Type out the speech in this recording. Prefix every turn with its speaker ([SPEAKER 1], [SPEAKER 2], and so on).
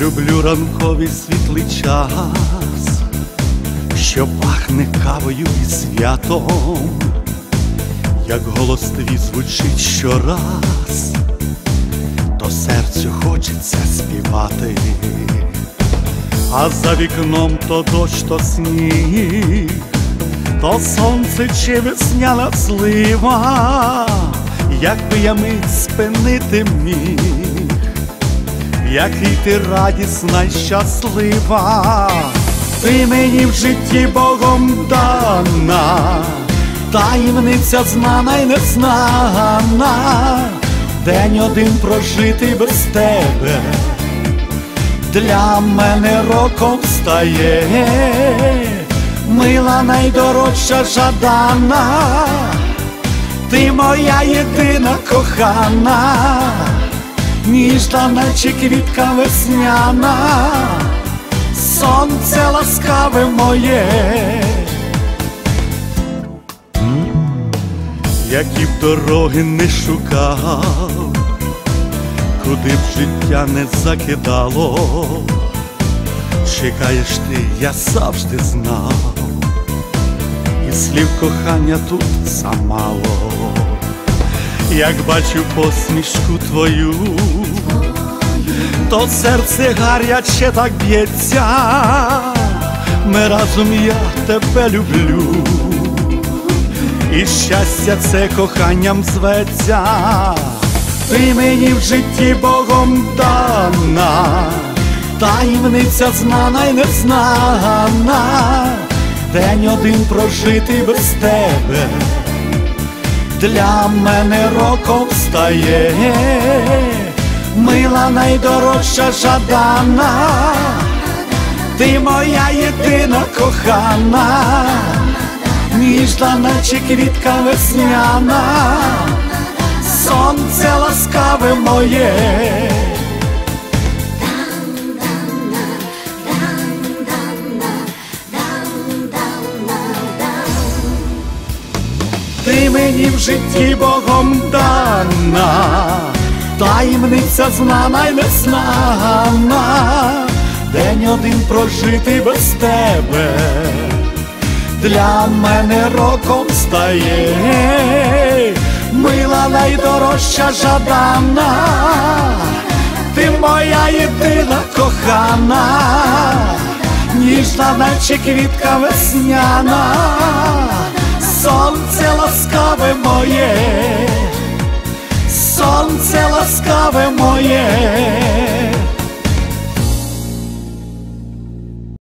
[SPEAKER 1] Люблю ранковий світлий час, що пахне кавою і святом, як голос твій звучить щораз, то серцю хочеться співати, а за вікном то дощ, то сніг, то сонце чи весняна слива, якби я мить спинити міг який ти радісна й щаслива, ти мені в житті Богом дана, таємниця знана й незнана, день один прожитий без тебе, для мене роком стає, мила найдорожча жадана, ти моя єдина кохана ніжна, наче квітка весняна, сонце ласкаве моє, які б дороги не шукав, куди б життя не закидало, чекаєш ти, я завжди знав, і слів кохання тут замало. Як бачу посмішку твою, то серце гаряче так б'ється, ми разом я тебе люблю, і щастя це коханням зветься, ти мені в житті Богом дана, таємниця знана й незнана, день один прожитий без тебе. Для мене роком стає, мила найдорожча жадана, ти моя єдина кохана, ніжна, наче квітка весняна, сонце ласкаве моє. ти мені в житті Богом дана, таємниця знана й незнана, день один прожитий без тебе, для мене роком стає, мила найдорожча жадана, ти моя єдина кохана, ніжна, наче квітка весняна. Сонце ласкаве моє, сонце ласкаве моє.